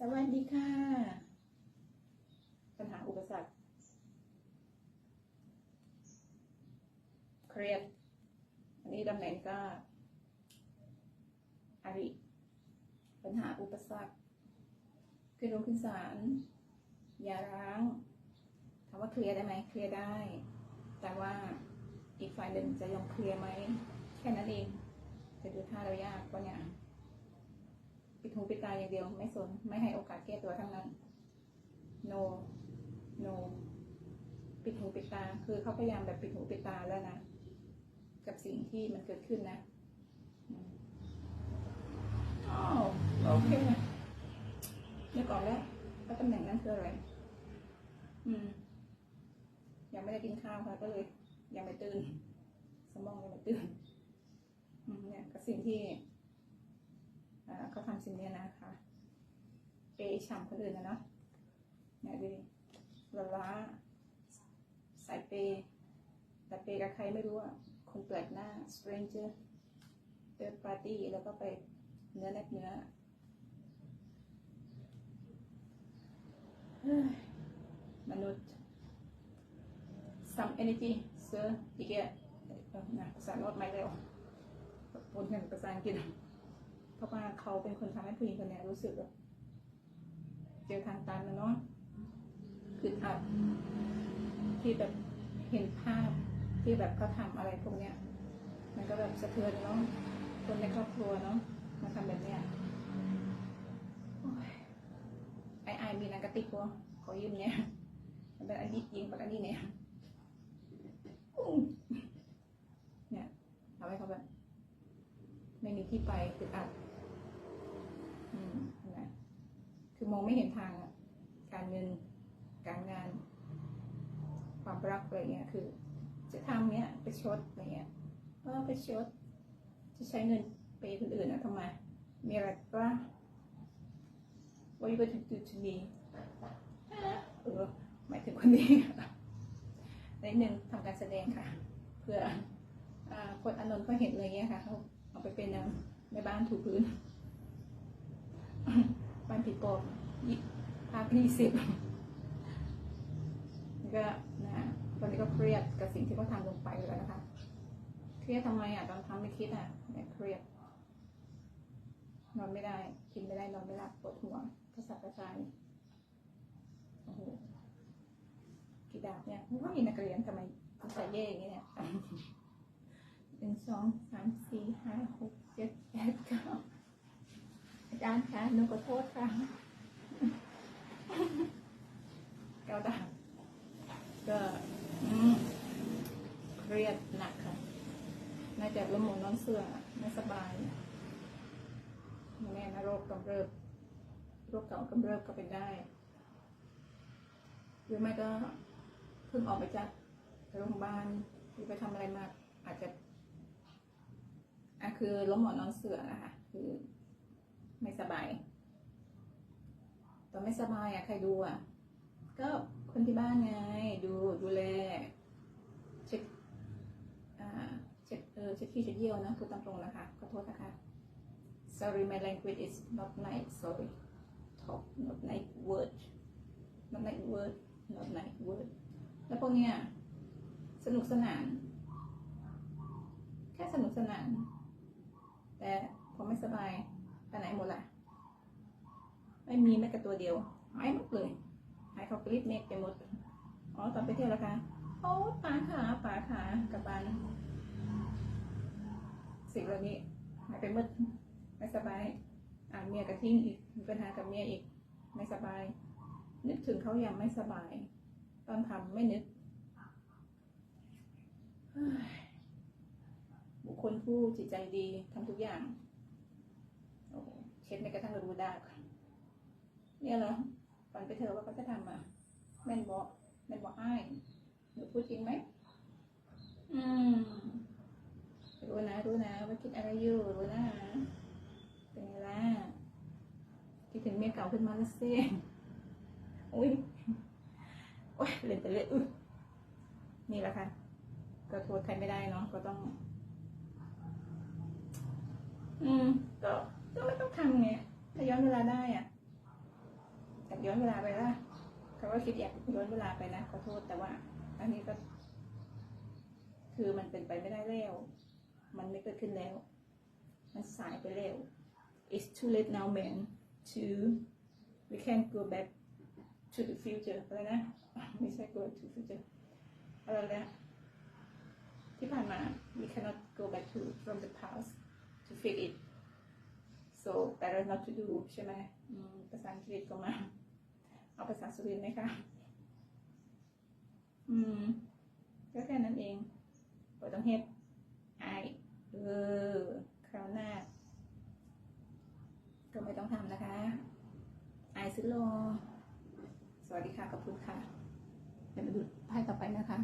สวัสดีค่ะ ปัญหาอุปสรรค เครียด อันนี้ตำแหน่งก็อริ ปัญหาอุปสรรคขึ้นโรงขึ้นศาลอย่าร้างถามว่าเคลียร์ได้ไหมเคลียร์ได้ แต่ว่าอีกฝ่ายหนึ่งจะยอมเคลียร์ไหม แค่นั้นเอง จะดูท่าเรายากกว่าเนี่ย ปิดหูปิดตาอย่างเดียวไม่สน ไม่ให้โอกาสแก้ตัวทั้งนั้น no no ปิดหูปิดตา คือเขาพยายามแบบปิดหูปิดตาแล้วนะ กับสิ่งที่มันเกิดขึ้นนะอ๋อโอเคนะนึกออกแล้วว่าตำแหน่งนั้นคืออะไร อืม ยังไม่ได้กินข้าวค่ะก็เลย ยังไม่ตื่น สมองยังไม่ตื่น อืมเนี่ยก็สิ่งที่ เขาทำสิ่งนี้นะคะเปย์ฉ่ำคนอื่นนะเนาะเนี่ยดูดิละล้าสายเปย์แต่เปย์กับใครไม่รู้อะคนแปลกหน้า stranger third party แล้วก็ไปเนื้อแนบเนื้อมนุษย์ some energy sir อีกแกเออนะภาษาโน้ตไม่เร็วปนกันกับภาษาอังกฤษ เพราะว่าเขาเป็นคนทำให้ผู้หญิงคนนี้รู้สึกแบบเจอทางตันนะเนาะคืออัดที่แบบเห็นภาพที่แบบเขาทำอะไรพวกเนี้ย มันก็แบบสะเทือนเนาะคนในครอบครัวเนาะมาทำแบบเนี้ยโอ้ไอไอมีนังกระติกวะขอยืมเนี่ยมันเป็นอันนี้ยิงปากอันนี้เนี่ยเนี่ยทำให้เขาแบบไม่มีที่ไปคืออัด อืมนะ คือมองไม่เห็นทางอะการเงินการงาน ความรักอะไรเงี้ยคือ จะทำเนี้ยไปชดอะไรเงี้ยเออไปชด จะใช้เงินไปคนอื่นนะทำไมมีอะไรปะ What you going to do to me เออหมายถึงคนนี้ในหนึ่งทำการแสดงค่ะ เพื่ออคนอนนท์เขาเห็นอะไรเงี้ยค่ะเขาเอาไปเป็นในบ้านถูพื้น บ้านผีปอบยี่ภาพยี่สิบก็นะตอนนี้ก็เครียดกับสิ่งที่เขาทำลงไปแล้วนะคะ เครียดทำไมอะตอนทำไม่คิดอะเนี่ยเครียด นอนไม่ได้ กินไม่ได้นอนไม่หลับปวดหัวกระสับกระส่ายโอ้โหกี่ดาบเนี่ยว่ามีนักเรียนทำไมใส่เย่อย่างเนี่ยหนึ่งสองสามสี่ห้าหกเจ็ดแปดเก้าอาจารย์คะหนูขอโทษค่ะเก้าดาบก็เครียดหนักค่ะน่าจะล้มหมอนนอนเสื่อไม่สบายแม่นะโรคกำเริบโรคเก่ากำเริบก็เป็นได้ หรือไม่ก็เพิ่งออกไปจากโรงพยาบาลหรือไปทำอะไรมาอาจจะอะคือล้มหมอนนอนเสื่อนะคะคือไม่สบายต อนไม่สบายอะใครดูอะก็คนที่บ้านไง ดูดูแลเช็คอ่าเช็คเออเช็คที่เช็คเยี่ยวนะพูดตามตรงนะคะขอโทษนะคะ sorry my language is not nice sorry talk not nice word not nice word not nice word แล้วพวกเนี้ยสนุกสนาน แค่สนุกสนาน แต่พอไม่สบายไปไหนหมดล่ะ ไม่มีแม้แต่ตัวเดียวหายหมดเลยหายเขากรีดเมฆไปหมดอ๋อตอนไปเที่ยวแล้วคะโอ้ป๋าขาป๋าขากับบ้านสิ่งเหล่านี้หายไปหมดไม่สบายอ่าเมียกับทิ้งอีกมีปัญหากับเมียอีกไม่สบาย นึกถึงเขายังไม่สบาย ตอนทำไม่นึกบุคคลผู้จิตใจดีทำทุกอย่างเช็ดไม่กระทั่งรูดาก เนี่ยเหรอฝันไปเธอะว่าเขาจะทำอะแม่นบอกแม่นบอกอ้ายหนูพูดจริงไหมอืมรู้นะรู้นะว่าคิดอะไรอยู่รู้นะเป็นไงล่ะคิดถึงเมียเก่าขึ้นมาแล้วสิอุ้ยโอ้ยเล่นแต่เล่นอึนี่แหละค่ะก็โทษใครไม่ได้เนาะก็ต้อง อืมก็ก็ไม่ต้องทำไงถ้าย้อนเวลาได้อะ ย้อนเวลาไปละเขาก็คิดอยากย้อนเวลาไปนะขอโทษแต่ว่า อันนี้ก็ คือมันเป็นไปไม่ได้แล้ว มันไม่เกิดขึ้นแล้ว มันสายไปแล้ว it's too late now man to we can't go back to the future อะไรนะไม่ใช่ go to future อะไรนะที่ผ่านมา we cannot go back to from the past to fix it so better not to do ใช่ไหมอืมภาษาอังกฤษก็มา เอาภาษาสุรินทร์ไหมคะ อืม ก็แค่นั้นเองปวดต้องเฮ็ดไอเออคราวหน้า ก็ไม่ต้องทำนะคะ ไอซื้อโล สวัสดีค่ะขอบคุณค่ะเดี๋ยวมาดูไพ่ต่อไปนะคะ